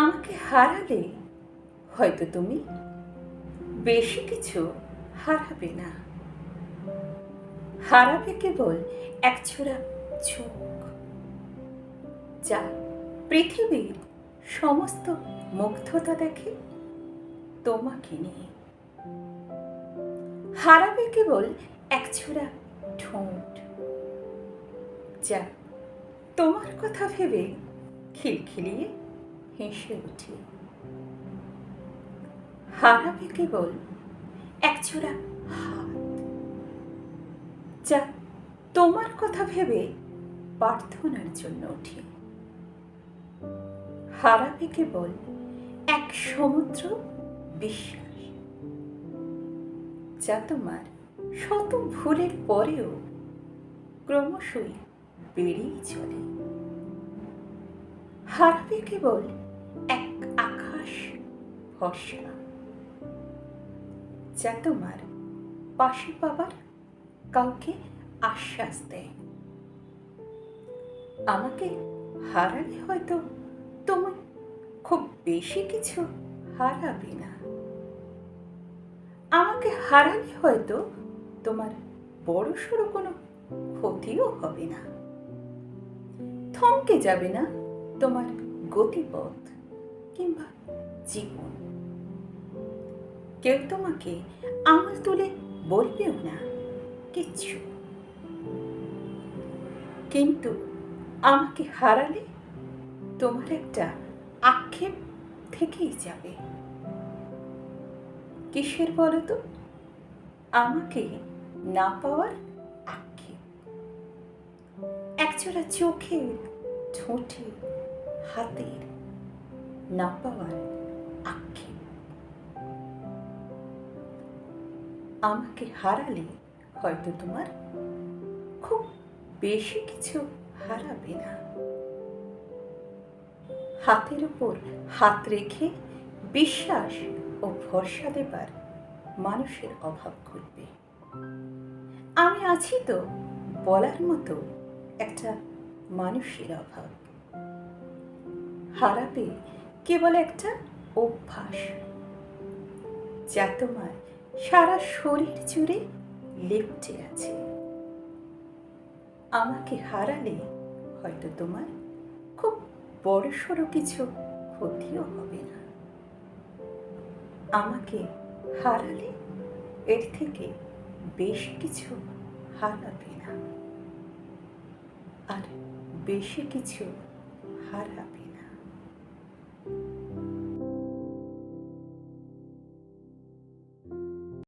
আমাকে হারালে হয়তো তুমি বেশি কিছু হারাবে না। হারাবে কেবল এক ছোড়া চোখ, যা পৃথিবীর সমস্ত মুগ্ধতা দেখে তোমাকে নিয়ে। হারাবে কেবল এক ছোড়া ঠোঁট, যা তোমার কথা ভেবে খিলখিলিয়ে হেসে উঠে। হারাবে কেবল এক ছোড়া হাত। যা তোমার কথা ভেবে প্রার্থনার জন্য ওঠে। হারাবে কেবল এক সমুদ্র বিশ্বাস। যা তোমার শত ভুলের পরেও ক্রমশই বেড়েই চলে। হারাবে কেবল এক আকাশ ভরসা। যা তোমার পাশে পাবার কাউকে আশ্বাস দেয়। আমাকে হারালে হয়তো তুমি খুব বেশি কিছু হারাবে না। আমাকে হারালে হয়তো তোমার বড় সড়ো কোনো ক্ষতিও হবে না। থমকে যাবে না তোমার গতিপথ। কিংবা জীবন। কেউ তোমাকে আঙুল তুলে বলবেও না, কিচ্ছু। কিন্তু আমাকে হারালে তোমার একটা আক্ষেপ থেকেই যাবে। কিসের বলো তো? আমাকে না পাওয়ার আক্ষেপ। একজোড়া চোখের ঠোঁটে, হাতের না পাওয়ার আক্ষেপ। আমাকে হারালে হয়তো তোমার খুব বেশি কিছু হারাবে না। হাতের উপর হাত রেখে বিশ্বাস ও ভরসা দেবার মানুষের অভাব ঘটবে। আমি আছি তো বলার মতো একটা মানুষের অভাব। হারাবে কেবল একটা অভ্যাস, যা তোমার সারা শরীর জুড়ে লেপটে আছে। আমাকে হারালে হয়তো তোমার খুব বড় সড়ো কিছু ক্ষতিও হবে না। আমাকে হারালে এর থেকে বেশ কিছু হারাবে না। আর বেশি কিছু হারাবে